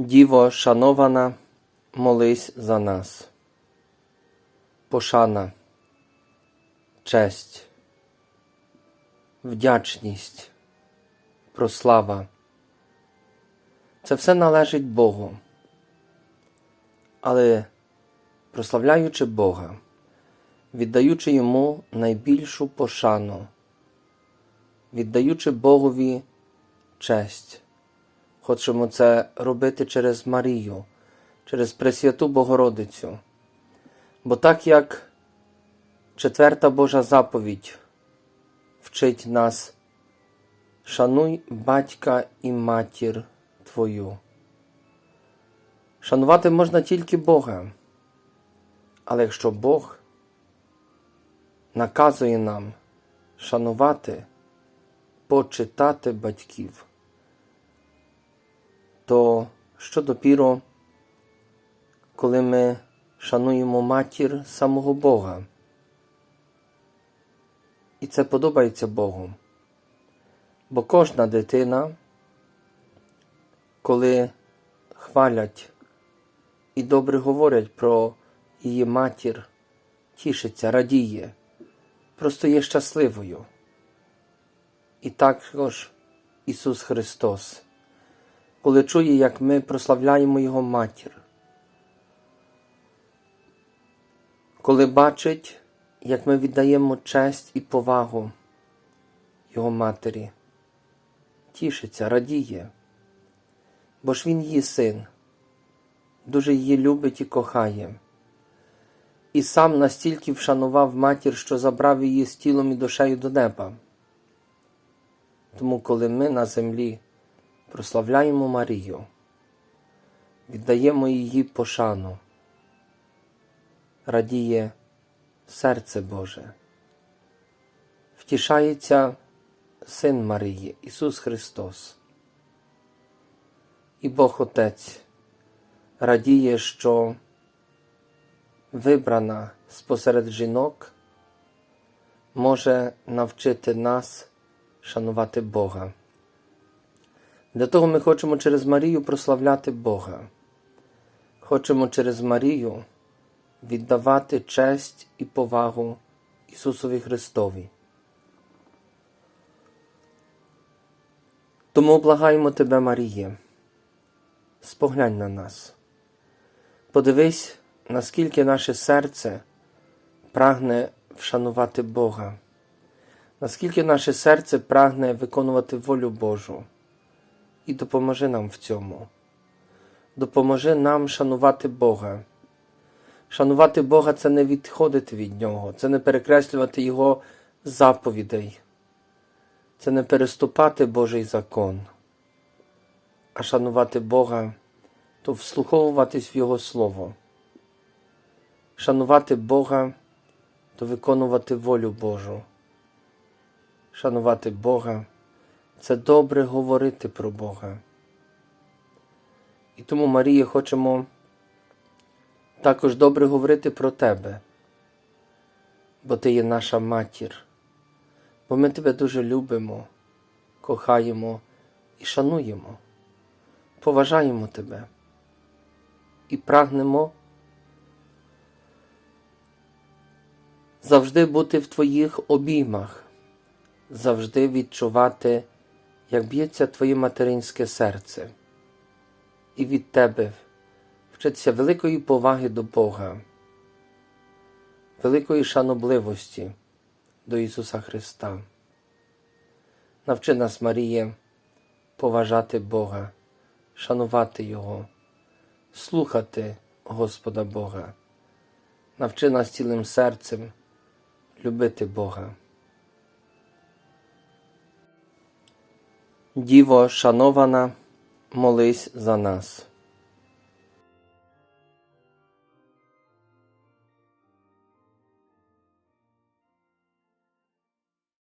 Діво шанована, молись за нас. Пошана, честь, вдячність, прослава. Це все належить Богу. Але прославляючи Бога, віддаючи йому найбільшу пошану, віддаючи Богові честь. Хочемо це робити через Марію, через Пресвяту Богородицю. Бо так як четверта Божа заповідь вчить нас, шануй батька і матір Твою. Шанувати можна тільки Бога. Але якщо Бог наказує нам шанувати, почитати батьків, то що допіру, коли ми шануємо матір самого Бога? І це подобається Богу. Бо кожна дитина, коли хвалять і добре говорять про її матір, тішиться, радіє, просто є щасливою. І також Ісус Христос, коли чує, як ми прославляємо Його матір, коли бачить, як ми віддаємо честь і повагу Його матері, тішиться, радіє, бо ж Він її син, дуже її любить і кохає, і сам настільки вшанував матір, що забрав її з тілом і душею до неба. Тому, коли ми на землі прославляємо Марію, віддаємо її пошану, радіє серце Боже, втішається Син Марії, Ісус Христос. І Бог Отець радіє, що вибрана спосеред жінок може навчити нас шанувати Бога. Для того ми хочемо через Марію прославляти Бога. Хочемо через Марію віддавати честь і повагу Ісусові Христові. Тому благаємо Тебе, Маріє, споглянь на нас. Подивись, наскільки наше серце прагне вшанувати Бога, наскільки наше серце прагне виконувати волю Божу. І допоможи нам в цьому. Допоможи нам шанувати Бога. Шанувати Бога це не відходити від Нього, це не перекреслювати Його заповідей, це не переступати Божий закон, а шанувати Бога то вслуховуватись в Його Слово. Шанувати Бога то виконувати волю Божу. Шанувати Бога це добре говорити про Бога. І тому, Марія, хочемо також добре говорити про Тебе, бо Ти є наша матір, бо ми Тебе дуже любимо, кохаємо і шануємо, поважаємо Тебе і прагнемо завжди бути в Твоїх обіймах, завжди відчувати, як б'ється Твоє материнське серце, і від Тебе вчитися великої поваги до Бога, великої шанобливості до Ісуса Христа. Навчи нас, Маріє, поважати Бога, шанувати Його, слухати Господа Бога. Навчи нас цілим серцем любити Бога. Діво шанована, молись за нас.